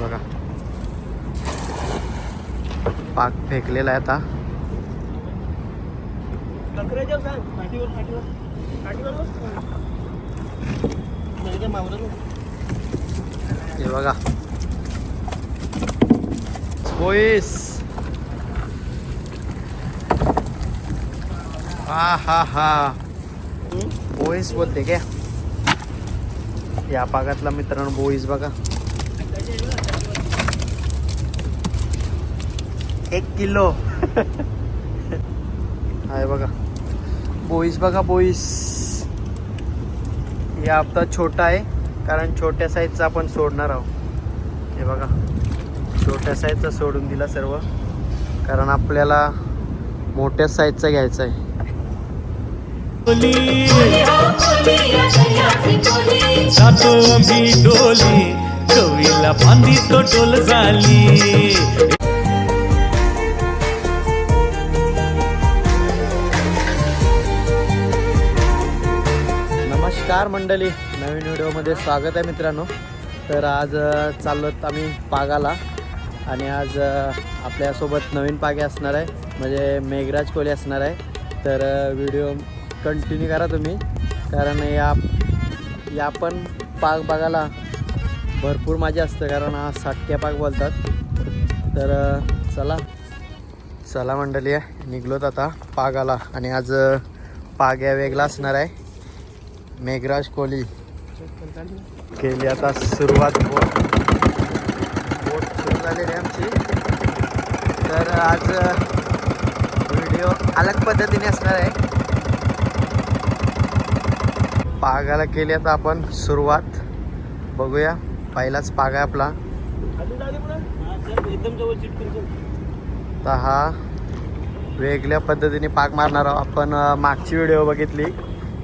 बघा. पाक फेकलेला आहे आता. नाही. हे बघा. बोईस हा हा हा? बोईस बोलते काय? या पागातला मित्रांनो बोईस बघा. एक किलो. आहे बघा. बोईस बघा बोईस. या हप्ता छोटा आहे कारण छोट्या साईजचा आपण सोडणार आहोत. हे बघा. छोट्या साईजचा सोडून दिला सर्व. कारण आपल्याला मोठ्या साईजचा घ्यायचा आहे. डोली कवीला फांदी तो डोल झाली. नमस्कार मंडळी. नवीन व्हिडिओमध्ये स्वागत आहे मित्रांनो. तर आज अ, चाललोत आम्ही पागाला आणि आज आपल्यासोबत नवीन पागे असणार आहे. म्हणजे मेघराज कोहली असणार आहे. तर व्हिडिओ कंटिन्यू करा तुम्ही. कारण या या पण पाग बघायला भरपूर मजा असते. कारण हा साटक्या पाग बोलतात. तर चला. चला मंडळी निघलोत आता पागाला. आणि आज पाग्या वेगळा असणार आहे. मेघराज कोहली. केली आता सुरुवात बोट. बोट सुरू झालेली आमची तर आज व्हिडिओ अलग पद्धतीने असणार आहे. पागाला केली आता आपण सुरुवात. बघूया पहिलाच पाग आहे आपला. हा, तर हा वेगळ्या पद्धतीने पाक मारणार आहोत. आपण मागची व्हिडिओ बघितली.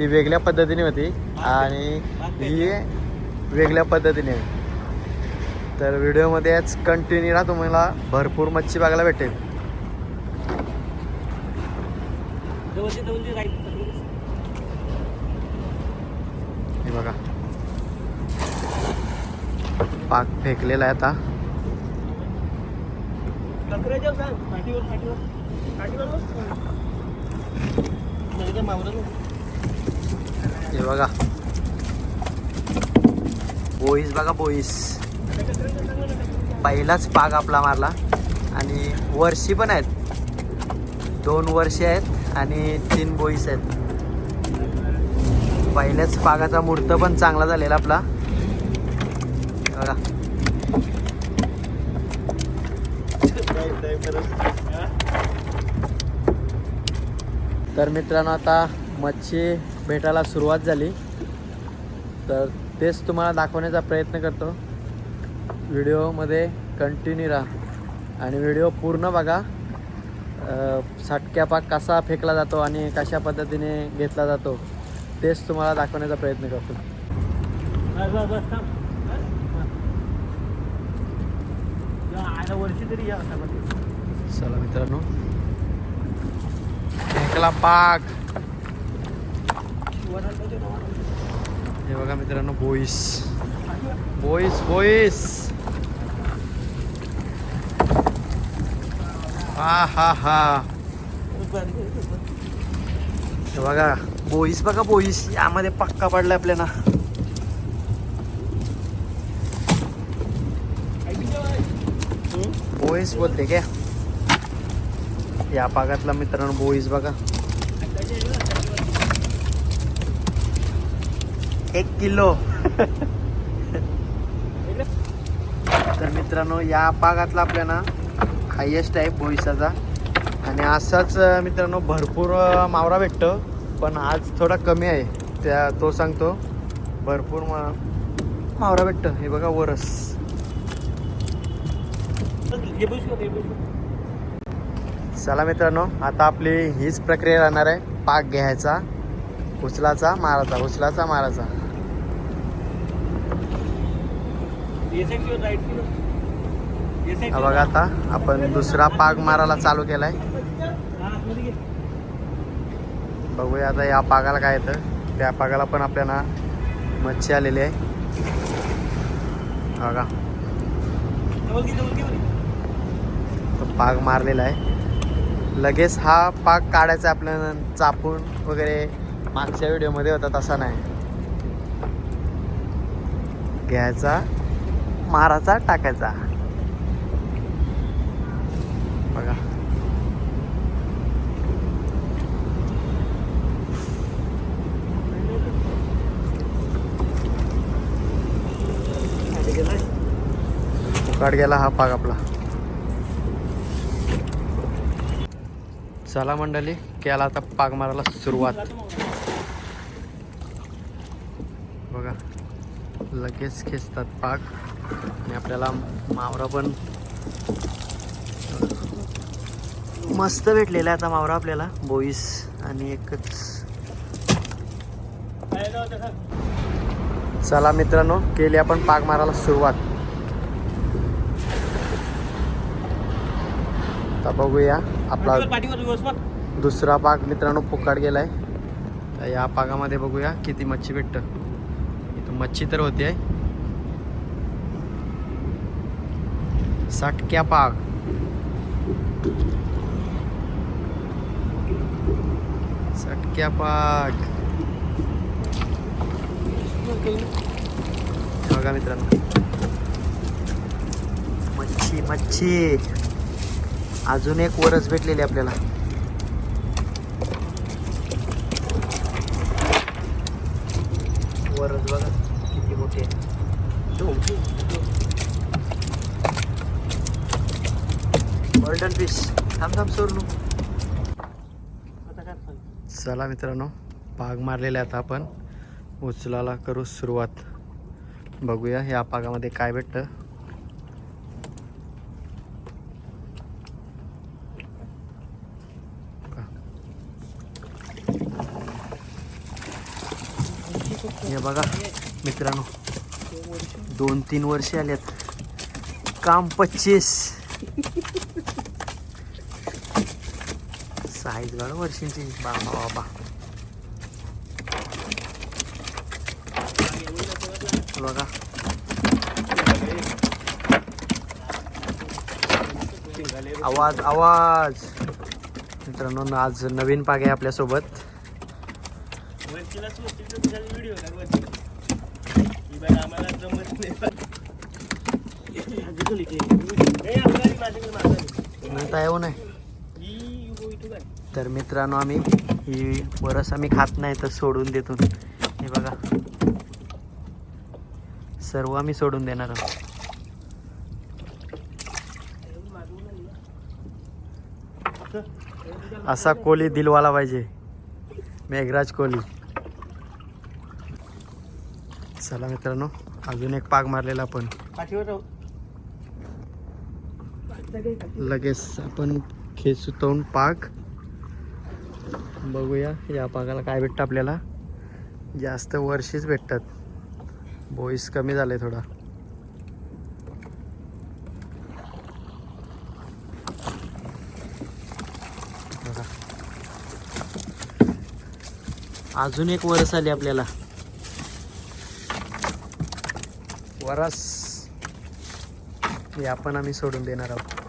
ती वेगळ्या पद्धतीने होती आणि ही वेगळ्या पद्धतीने. तर व्हिडिओमध्येच कंटिन्यू राहा तुम्हाला भरपूर मच्छी बघायला भेटेल. हे बघा. पाक फेकलेला आहे आता. कंकऱ्याच्यावर सांग फाटीवर फाटीवर फाटीवर बस. नाही काय मावरं नाही. हे बघा. बोईस बघा बोईस. पहिलाच पाग आपला मारला. आणि वर्षी पण आहेत. दोन वर्षे आहेत आणि तीन बोईस आहेत. पहिल्याच पागाचा मूर्त पण चांगला झालेला आपला. बघा. तर मित्रांनो आता मच्छी भेटायला सुरुवात झाली. तर तेच तुम्हाला दाखवण्याचा प्रयत्न करतो. व्हिडिओमध्ये कंटिन्यू राहा. आणि व्हिडिओ पूर्ण बघा. साटक्या पाक कसा फेकला जातो आणि कशा पद्धतीने घेतला जातो तेच तुम्हाला दाखवण्याचा प्रयत्न करतो. वर्षी तरी या चला मित्रांनो. फेकला पाक वरात पाहिजे ना, वरात. हे बघा मित्रांनो बोईस बोईस बोईस हा हा हा. हे बघा बोईस बघा बोईस यामध्ये पक्का पडलाय आपल्याला. बोईस बोलते क्या? या भागातला मित्रांनो बोईस बघा. एक किलो. तर मित्रांनो या पागातला आपल्याला हायेस्ट आहे बोईसाचा आणि असाच मित्रांनो भरपूर मावरा भेटतो. पण आज थोडा कमी आहे. त्या तो सांगतो. भरपूर मा मावरा भेटतो. हे बघा वरस. चला मित्रांनो आता आपली हीच प्रक्रिया राहणार आहे. पाक घ्यायचा. उचलाचा मारायचा उचलाचा मारायचा बघा आता आपण दुसरा पाक मारायला चालू केलाय. बघूया आता या पागाला काय येतं. त्या पागाला पण आपल्याला मच्छी आलेली आहे. बघा. पाग मारलेला आहे. लगेच हा पाग काढायचा आपल्याला चापून वगैरे मागच्या व्हिडिओमध्ये होता तसा नाही. घ्यायचा. माराचा टाकायचा. बघा. फुकाट गेला हा पाग आपला. चला मंडळी केला आता पाग मारायला सुरुवात. बघा. लगेच खेचतात पाग आणि आपल्याला मावरा पण मस्त भेटलेला आहे आता मावरा आपल्याला बोईस आणि एकच. चला मित्रांनो केली आपण पाग मारायला सुरुवात. आता बघूया आपला दुसरा पाक मित्रांनो फुकाट गेलाय. तर या पागामध्ये बघूया किती मच्छी भेटत. इथं मच्छी तर होती आहे सटक्या पाग. सटक्या पाग. बघा मित्रांनो. मच्छी मच्छी. अजून एक वरच भेटलेली आपल्याला. वरच बघा किती मोठी. आहे गोल्डन फिश थांब थांब सोडू चला मित्रांनो पाग मारलेला आता आपण. उचलाला करू सुरुवात. बघूया या पागामध्ये काय भेटतं. हे बघा मित्रांनो दोन तीन वर्षे आल्यात काम पच्चीस. साईज बघा वर्षींची बाबा बाबा बघा. आवाज आवाज. मित्रांनो आज नवीन पाग आहे आपल्यासोबत. येऊ काय? तर मित्रांनो आम्ही ही वरस आम्ही खात नाही तर सोडून देतो. हे बघा. सर्व आम्ही सोडून देणार आहोत. असा कोहली दिलवाला पाहिजे. मेघराज कोहली चला मित्रांनो अजून एक पाग मारलेला आपण. लगेच आपण खेचून पाक. बघूया. या पाकाला काय भेटतं आपल्याला? जास्त वर्षीच भेटतात. बोईस कमी झाले थोडा. अजून एक वरस आली आपल्याला. वरस. हे आपण आम्ही सोडून देणार आहोत.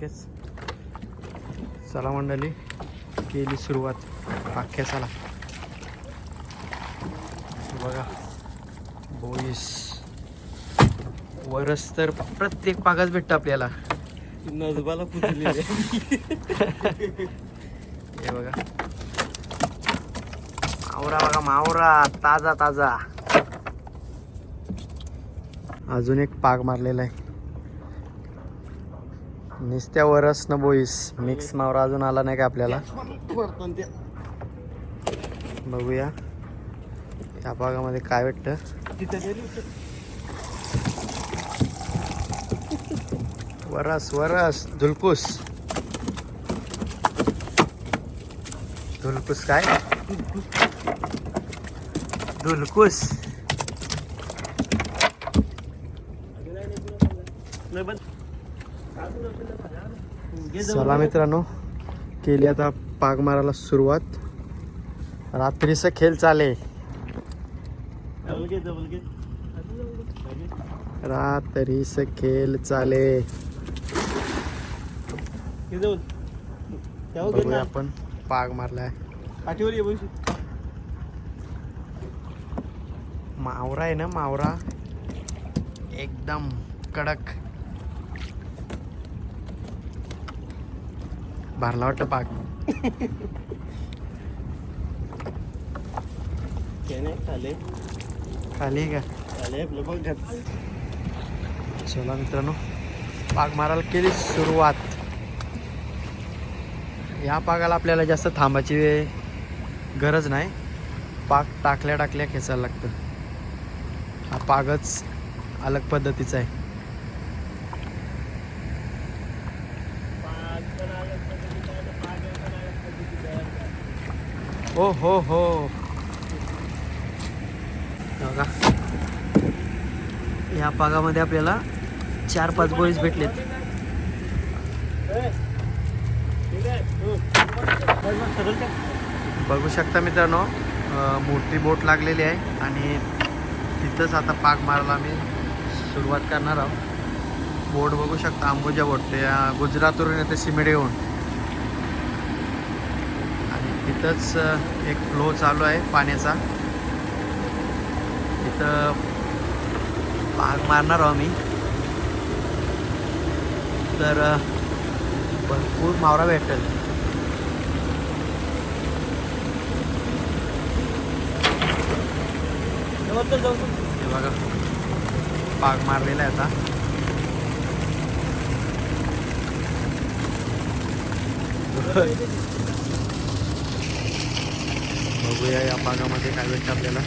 ओकेच. चला मंडळी केली सुरुवात. अख्ख्या चला. बघा बोईस वरस तर प्रत्येक पागाच भेटतं आपल्याला. नजबाला. हे बघा. मावरा बघा मावरा ताजा ताजा. अजून एक पाग मारलेला आहे. निस्त्या वरस बोईस मिक्स मावर अजून आला नाही का आपल्याला? बघूया. या भागामध्ये काय वाटतं वरस वरस. धुलकुस. धुलकुस काय? धुलकुस. नाही चला मित्रांनो केली आता पाग मारायला सुरुवात. रात्रीचं खेळ चाले रात्रीस रात्रीच खेळ चाले बघूया आपण पाग मारलाय. पाठीवर ये मावरा आहे ना मावरा? एकदम कडक. भरला वाटतं पाग त्याने खाले. खाली का? चला मित्रांनो पाग मारायला केली सुरुवात. या पागाला आपल्याला जास्त थांबायची गरज नाही. पाग टाकल्या टाकल्या खेचायला लागतं. हा पागच अलग पद्धतीचा आहे. हो हो हो. बघा. या पागामध्ये आपल्याला चार पाच बॉईज भेटलेत. बघू शकता मित्रांनो मोठी बोट लागलेली आहे आणि तिथंच आता पाक मारायला आम्ही सुरुवात करणार आहोत. बोट बघू शकता अंबुजा बोट ते गुजरातवरून येते सिमेड तिथंच एक फ्लो चालू आहे पाण्याचा. तिथं भाग मारणार आहोत आम्ही. तर भरपूर मावरा भेटेल. जाऊ हे बघा पाग मारलेला आहे आता. बघूया या भागामध्ये काय भेटतं आपल्याला.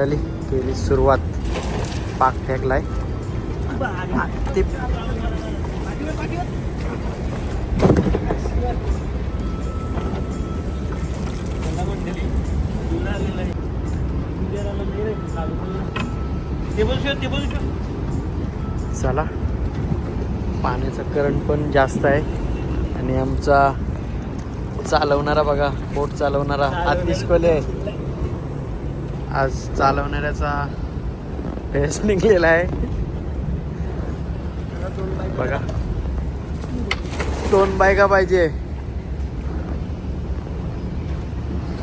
मंडळी केली सुरुवात. पाक फेकलाय. ते चला. पाण्याचं करंट पण जास्त आहे. आणि आमचा चालवणारा बघा बोट चालवणारा आतिश कोले आज चालवणाऱ्याचा फेस निघलेला आहे. बघा. दोन बायका पाहिजे.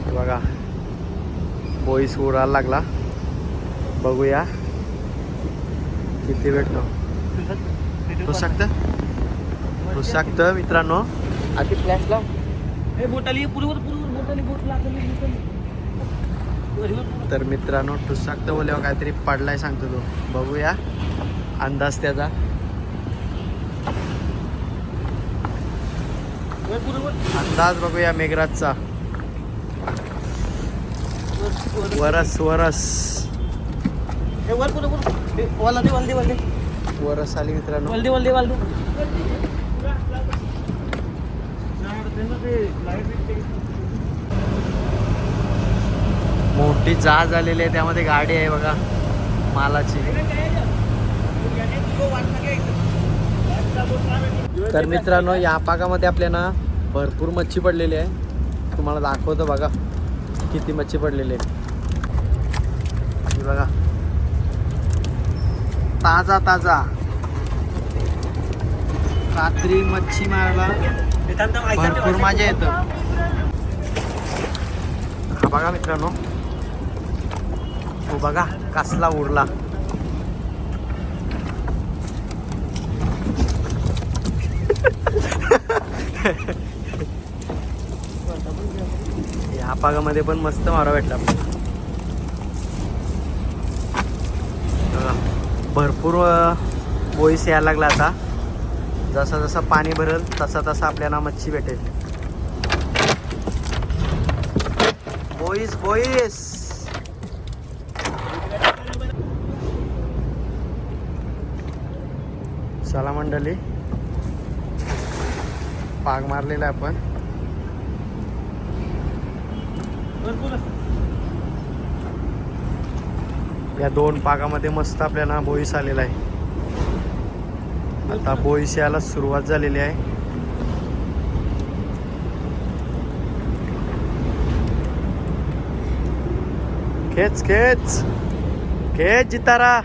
हे बघा. बोईस उडायला लागला. बघूया. किती भेटतो. होऊ शकतं? मित्रांनो. आधी फ्लॅश लाव. ए बोटाली पुरीवर पुरीवर बोटाली बोट लागली तर मित्रांनो टुसाकतं बोलल्यावर काहीतरी पडलाय सांगतो तो. बघूया अंदाज त्याचा. अंदाज बघूया मेघराजचा. वरस वरस. वरस आली मित्रांनो. वाला मोठी जहाज आलेली आहे त्यामध्ये गाडी आहे बघा मालाची. तर मित्रांनो या पाकामध्ये आपल्याला भरपूर मच्छी पडलेली आहे. तुम्हाला दाखवतो बघा किती मच्छी पडलेली आहे. बघा. ताजा ताजा. रात्री मच्छी मारायला भरपूर मजा येतं. हा बघा मित्रांनो तो बघा कसला उरला या पागामध्ये पण मस्त मारा भेटला. भरपूर बोईस यायला लागला आता. जसं जसं पाणी भरेल तसा तसा आपल्याला मच्छी भेटेल. बोईस बोईस! चला मंडळी. पाग मारलेला आहे आपण. या दोन पागामध्ये मस्त आपल्याला बोईस आलेला आहे. आता बोईस यायला सुरुवात झालेली आहे. खेच खेच. खेच जितारा.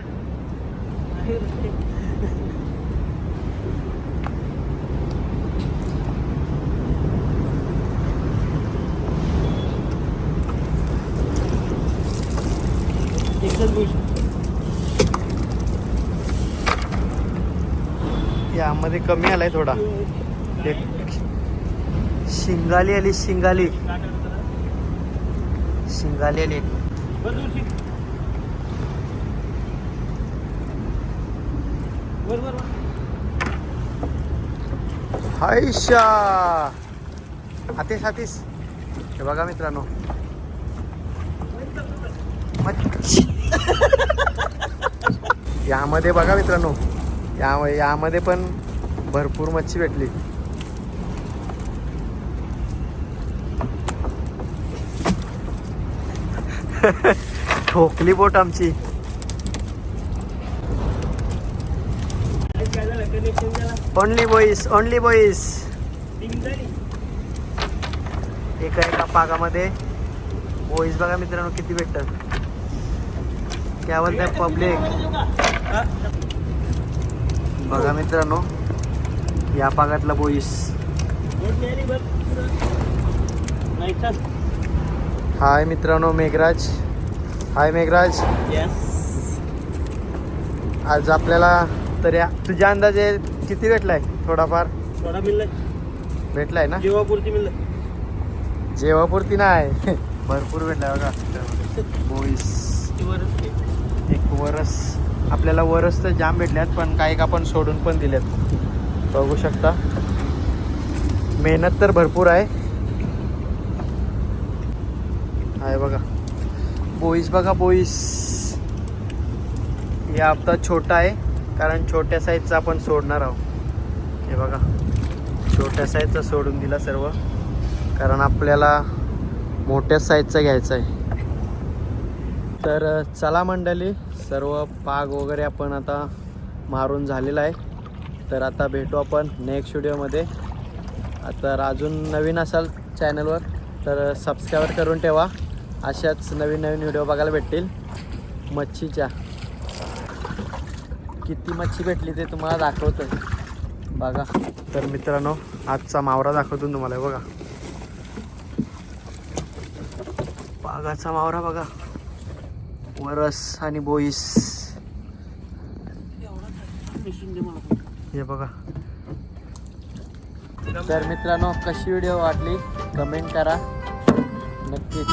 एकच गोष्ट यामध्ये कमी आलाय थोडा. एक शिंगाली आली शिंगाली. शिंगाली आली. हायशा! हातीस हातीस हे बघा मित्रांनो मच्छी. यामध्ये बघा मित्रांनो. या यामध्ये पण भरपूर मच्छी भेटली. ठोकली बोट आमची. ओनली बॉईस ओनली बॉईस एका एका पागामध्ये. बॉईस बघा मित्रांनो किती भेटतात. त्यावर त्या पब्लिक बघा मित्रांनो या भागातला बोईस. हाय मित्रांनो मेघराज. हाय मेघराज. आज आपल्याला तरी तुझ्या अंदाजे किती भेटलाय थोडाफार? थोडा मिळलाय भेटलाय ना? जेवापुरती मिळलाय जेवापुरती नाही. भरपूर भेटलाय बघा बोईस. वरस आपल्याला वरस तर जाम भेटल्यात पण काही का आपण सोडून पण दिल्यात बघू शकता. मेहनत तर भरपूर आहे. आहे बघा. बोईस बघा बोईस. या हप्ता छोटा आहे कारण छोट्या साईजचा आपण सोडणार आहोत. हे बघा. छोट्या साईजचा सोडून दिला सर्व. कारण आपल्याला मोठ्या साईजचा घ्यायचा आहे. तर चला मंडळी सर्व पाग वगैरे आपण आता मारून झालेला आहे. तर आता भेटू आपण नेक्स्ट व्हिडिओमध्ये तर अजून नवीन असाल चॅनलवर तर सबस्क्राईब करून ठेवा. अशाच नवीन नवीन व्हिडिओ बघायला भेटतील. मच्छीच्या. किती मच्छी भेटली ते तुम्हाला दाखवतं बघा. तर मित्रांनो आजचा मावरा दाखवतो तुम्हाला बघा. पागाचा मावरा बघा. वरस आणि बोईस. हे बघा. तर मित्रांनो कशी व्हिडिओ वाटली? कमेंट करा. नक्कीच.